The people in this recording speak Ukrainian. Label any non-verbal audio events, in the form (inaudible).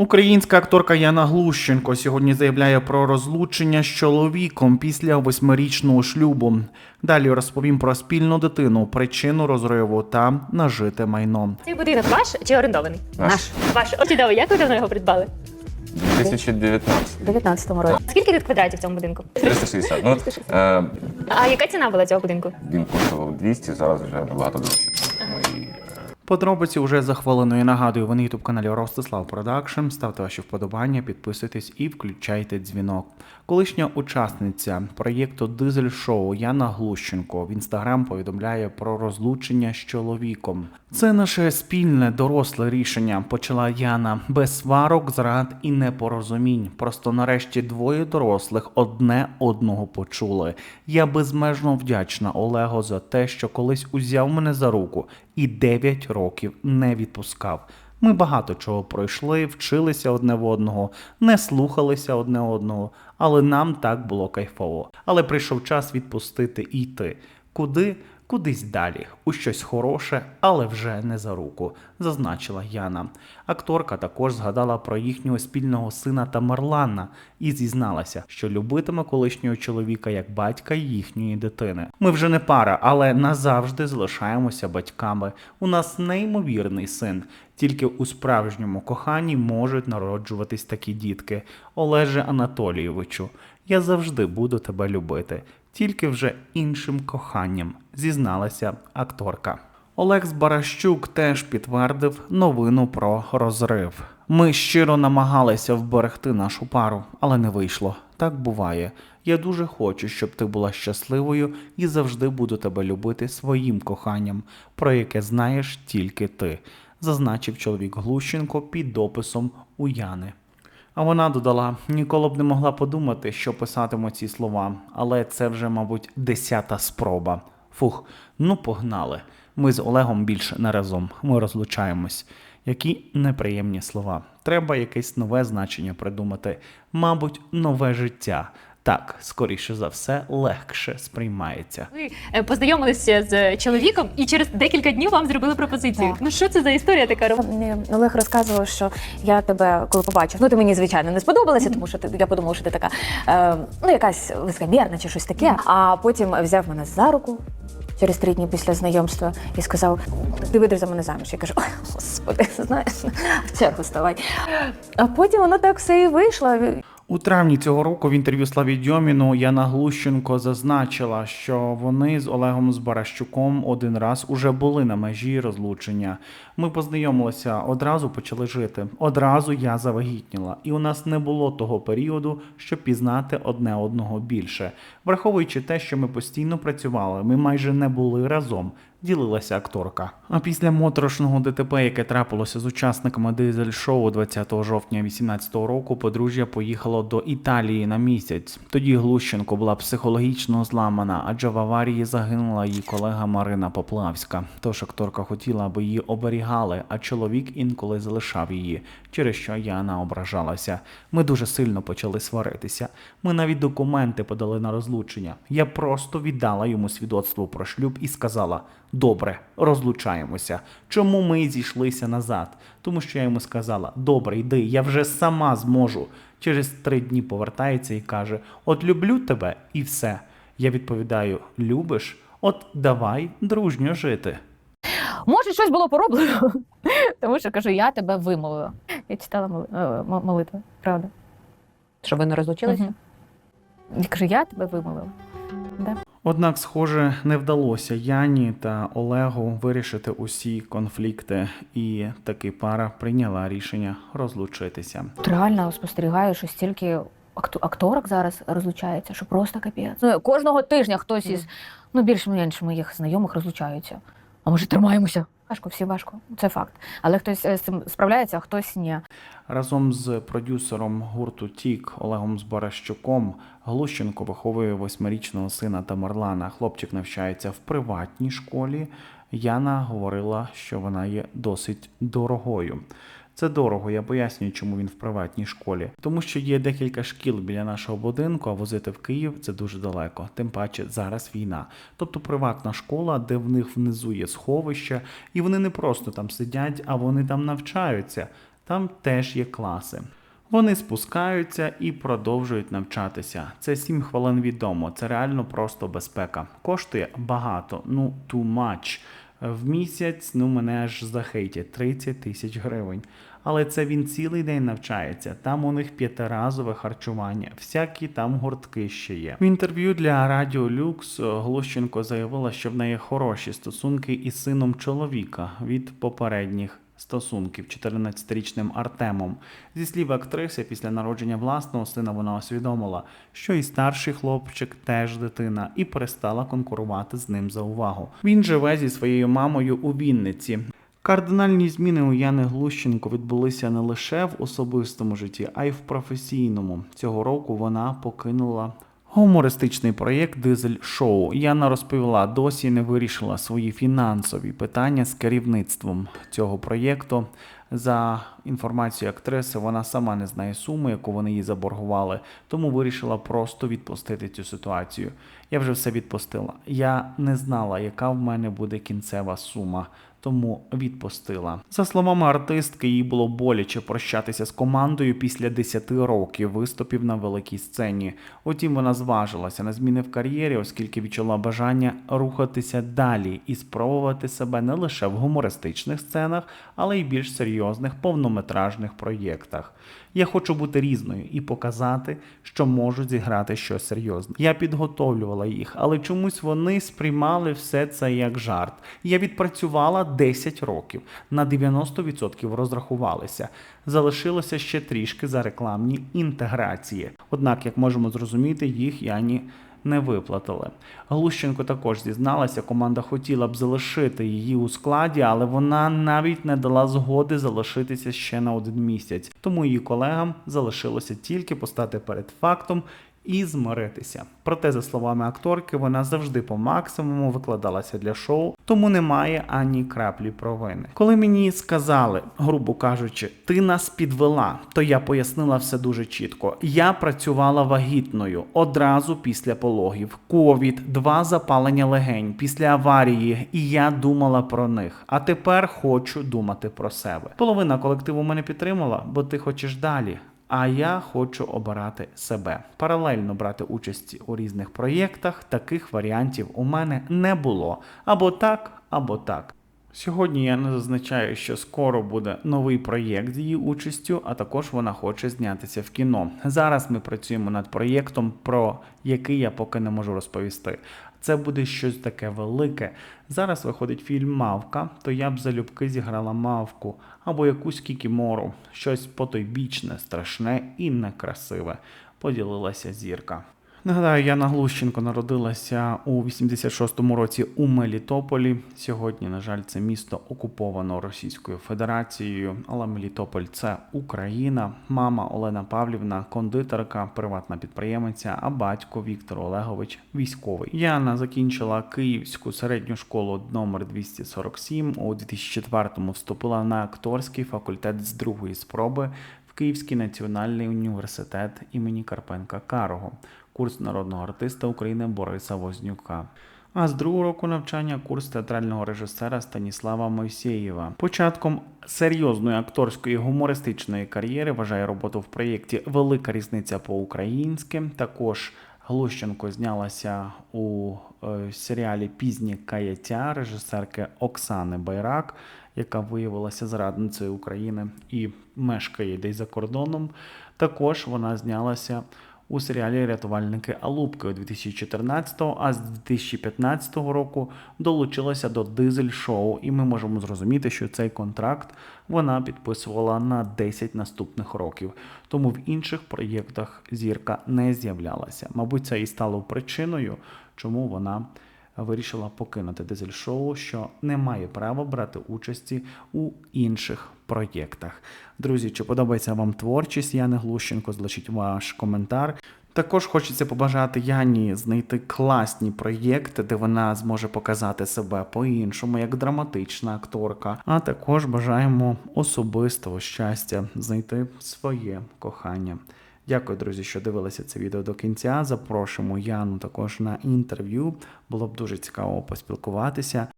Українська акторка Яна Глущенко сьогодні заявляє про розлучення з чоловіком після восьмирічного шлюбу. Далі розповім про спільну дитину, причину розриву та нажите майно. Цей будинок ваш чи орендований? Наш. Ваш. О, чудово, як ви давно його придбали? 2019. У 19-му році. Скільки тут квадратів в цьому будинку? 360. Ну, от, е, А яка ціна була цього будинку? він коштував 200, зараз вже набагато дорожче. Подробиці вже за хвилиною нагадую, ви на ютуб каналі Ростислав Продакшн. Ставте ваші вподобання, підписуйтесь і включайте дзвінок. Колишня учасниця проєкту Дизель Шоу Яна Глущенко в інстаграм повідомляє про розлучення з чоловіком. Це наше спільне доросле рішення. Почала Яна без сварок, зрад і непорозумінь. Просто нарешті двоє дорослих одне одного почули. Я безмежно вдячна Олего за те, що колись узяв мене за руку і 9 років не відпускав. Ми багато чого пройшли, вчилися одне в одного, не слухалися одне одного, але нам так було кайфово. Але прийшов час відпустити і йти. Куди? Кудись далі, у щось хороше, але вже не за руку, зазначила Яна. Акторка також згадала про їхнього спільного сина Тамерлана і зізналася, що любитиме колишнього чоловіка як батька їхньої дитини. Ми вже не пара, але назавжди залишаємося батьками. У нас неймовірний син. Тільки у справжньому коханні можуть народжуватись такі дітки. Олеже Анатолійовичу, я завжди буду тебе любити, тільки вже іншим коханням, зізналася акторка. Олекс Баращук теж підтвердив новину про розрив. Ми щиро намагалися вберегти нашу пару, але не вийшло. Так буває. Я дуже хочу, щоб ти була щасливою і завжди буду тебе любити своїм коханням, про яке знаєш тільки ти, зазначив чоловік Глущенко під дописом у Яни. А вона додала: ніколи б не могла подумати, що писатиму ці слова, але це вже, мабуть, десята спроба. Фух, ну погнали. Ми з Олегом більше не разом. Ми розлучаємось. Які неприємні слова. Треба якесь нове значення придумати. Мабуть, нове життя. Так, скоріше за все, легше сприймається. Ви е, познайомилися з чоловіком і через декілька днів вам зробили пропозицію. Так. Ну що це за історія така? Мені Олег розказував, що я тебе коли побачив, ну ти мені звичайно не сподобалася, тому що ти я подумала, що ти така е, ну якась високомірна чи щось таке. А потім взяв мене за руку через три дні після знайомства і сказав: Ти вийдеш за мене заміж. Я кажу, ой, господи, (laughs) знаєш, в чергу ставай. А потім воно так все і вийшло. У травні цього року в інтерв'ю Славі Дьоміну Яна Глущенко зазначила, що вони з Олегом Збаращуком один раз уже були на межі розлучення. Ми познайомилися, одразу почали жити. Одразу я завагітніла, і у нас не було того періоду, щоб пізнати одне одного більше. Враховуючи те, що ми постійно працювали, ми майже не були разом. Ділилася акторка. А після моторошного ДТП, яке трапилося з учасниками дизель шоу 20 жовтня 2018 року, подружжя поїхало до Італії на місяць. Тоді Глущенко була психологічно зламана, адже в аварії загинула її колега Марина Поплавська. Тож акторка хотіла, аби її оберігали, а чоловік інколи залишав її, через що Яна ображалася. Ми дуже сильно почали сваритися. Ми навіть документи подали на розлучення. Я просто віддала йому свідоцтво про шлюб і сказала: добре, розлучаємося. Чому ми зійшлися назад? Тому що я йому сказала: добре, йди, я вже сама зможу. Через три дні повертається і каже: От люблю тебе і все. Я відповідаю: любиш? От давай дружньо жити. Може, щось було пороблено. (laughs) Тому що кажу, я тебе вимовила. Я читала е, молитви, правда. Щоб ви не розлучилися? Я кажу, я тебе вимовила. Да. Однак, схоже, не вдалося Яні та Олегу вирішити усі конфлікти, і таки пара прийняла рішення розлучитися. От реально спостерігаю, що стільки акту- акторок зараз розлучається, що просто капець. Ну, кожного тижня хтось із ну, більш-менш моїх знайомих розлучаються. А може, тримаємося? Важко, всі важко. Це факт. Але хтось е, з цим справляється, а хтось ні. Разом з продюсером гурту Тік Олегом Збаращуком Глущенко виховує восьмирічного сина Тамерлана. Хлопчик навчається в приватній школі. Яна говорила, що вона є досить дорогою. Це дорого, я пояснюю, чому він в приватній школі. Тому що є декілька шкіл біля нашого будинку, а возити в Київ це дуже далеко. Тим паче зараз війна. Тобто приватна школа, де в них внизу є сховище, і вони не просто там сидять, а вони там навчаються. Там теж є класи. Вони спускаються і продовжують навчатися. Це 7 хвилин відомо. Це реально просто безпека. Коштує багато, ну too much. В місяць ну мене аж захейтять 30 тисяч гривень. Але це він цілий день навчається. Там у них п'ятиразове харчування, всякі там гуртки ще є. В інтерв'ю для Радіо Люкс е, Глущенко заявила, що в неї хороші стосунки із сином чоловіка від попередніх стосунків 14-річним Артемом. Зі слів актриси, після народження власного сина вона усвідомила, що і старший хлопчик теж дитина, і перестала конкурувати з ним за увагу. Він живе зі своєю мамою у Вінниці. Кардинальні зміни у Яни Глущенко відбулися не лише в особистому житті, а й в професійному. Цього року вона покинула гумористичний проєкт Дизель Шоу. Яна розповіла, досі не вирішила свої фінансові питання з керівництвом цього проєкту. За інформацією актриси, вона сама не знає суми, яку вони їй заборгували, тому вирішила просто відпустити цю ситуацію. Я вже все відпустила. Я не знала, яка в мене буде кінцева сума тому відпустила. За словами артистки, їй було боляче прощатися з командою після 10 років виступів на великій сцені. Утім, вона зважилася на зміни в кар'єрі, оскільки відчула бажання рухатися далі і спробувати себе не лише в гумористичних сценах, але й більш серйозних повнометражних проєктах. Я хочу бути різною і показати, що можу зіграти щось серйозне. Я підготовлювала їх, але чомусь вони сприймали все це як жарт. Я відпрацювала 10 років, на 90% розрахувалися. Залишилося ще трішки за рекламні інтеграції. Однак, як можемо зрозуміти, їх Яні не виплатили. Глущенко також зізналася, команда хотіла б залишити її у складі, але вона навіть не дала згоди залишитися ще на один місяць. Тому її колегам залишилося тільки постати перед фактом. І змиритися. Проте, за словами акторки, вона завжди по максимуму викладалася для шоу, тому немає ані краплі провини. Коли мені сказали, грубо кажучи, ти нас підвела, то я пояснила все дуже чітко. Я працювала вагітною одразу після пологів. Ковід, два запалення легень після аварії, і я думала про них. А тепер хочу думати про себе. Половина колективу мене підтримала, бо ти хочеш далі. А я хочу обирати себе. Паралельно брати участь у різних проєктах. Таких варіантів у мене не було. Або так, або так. Сьогодні я не зазначаю, що скоро буде новий проєкт з її участю, а також вона хоче знятися в кіно. Зараз ми працюємо над проєктом, про який я поки не можу розповісти. Це буде щось таке велике. Зараз виходить фільм Мавка, то я б залюбки зіграла мавку або якусь кікімору, щось потойбічне, страшне і некрасиве. Поділилася зірка. Нагадаю, Яна Глущенко народилася у 86-му році у Мелітополі. Сьогодні, на жаль, це місто окуповано Російською Федерацією, але Мелітополь це Україна. Мама Олена Павлівна, кондитерка, приватна підприємиця, а батько Віктор Олегович військовий. Яна закінчила Київську середню школу номер 247. У 2004-му вступила на акторський факультет з другої спроби в Київський національний університет імені Карпенка Карого курс народного артиста України Бориса Вознюка. А з другого року навчання курс театрального режисера Станіслава Мойсєєва. Початком серйозної акторської гумористичної кар'єри вважає роботу в проєкті Велика різниця по-українськи. Також Глущенко знялася у е, серіалі Пізні каяття режисерки Оксани Байрак, яка виявилася зрадницею України і мешкає десь за кордоном. Також вона знялася у серіалі Рятувальники Алубки у 2014-го, а з 2015 року долучилася до Дизель Шоу, і ми можемо зрозуміти, що цей контракт вона підписувала на 10 наступних років. Тому в інших проєктах зірка не з'являлася. Мабуть, це і стало причиною, чому вона вирішила покинути дизель шоу, що не має права брати участі у інших проєктах. Друзі, чи подобається вам творчість Яни Глущенко? Залишіть ваш коментар. Також хочеться побажати Яні знайти класні проєкти, де вона зможе показати себе по-іншому, як драматична акторка. А також бажаємо особистого щастя, знайти своє кохання. Дякую, друзі, що дивилися це відео до кінця. Запрошуємо Яну також на інтерв'ю. Було б дуже цікаво поспілкуватися.